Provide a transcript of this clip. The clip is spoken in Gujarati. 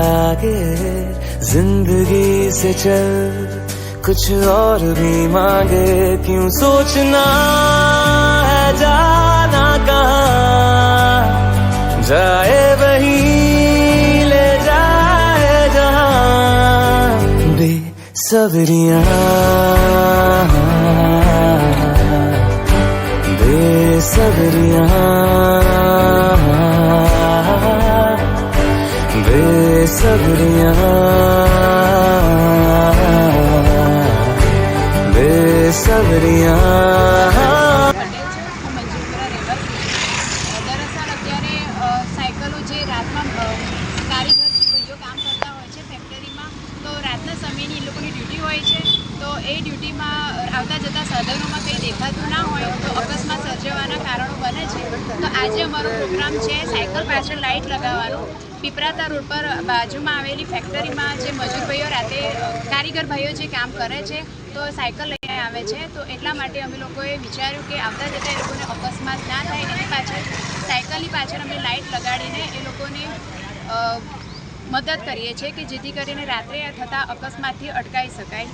आगे जिंदगी से चल कुछ और भी मांगे क्यों सोचना है जाना कहाँ जाए वही ले जाए जहाँ बेसब्रियाँ बेसब्रियाँ ડ્યુટી હોય છે તો એ ડ્યુટીમાં આવતા જતા સાધનોમાં કંઈ દેખાતું ના હોય તો અકસ્માત સર્જવાના કારણો બને છે તો આજે અમારો પ્રોગ્રામ છે સાયકલ પાછળ લાઇટ લગાવવાનો. પીપરાતા રોડ પર બાજુમાં આવેલી ફેક્ટરીમાં જે મજૂર ભાઈઓ રાતે કારીગર ભાઈઓ જે કામ કરે છે, તો સાયકલ લઈને આવે છે. તો એટલા માટે અમે લોકોએ વિચાર્યું કે આવતા જતા એ લોકોને અકસ્માત ના થાય. એની પાછળ, સાયકલની પાછળ અમે લાઇટ લગાડીને એ લોકોને મદદ કરીએ છીએ કે જેથી કરીને રાત્રે થતા અકસ્માતથી અટકાવી શકાય.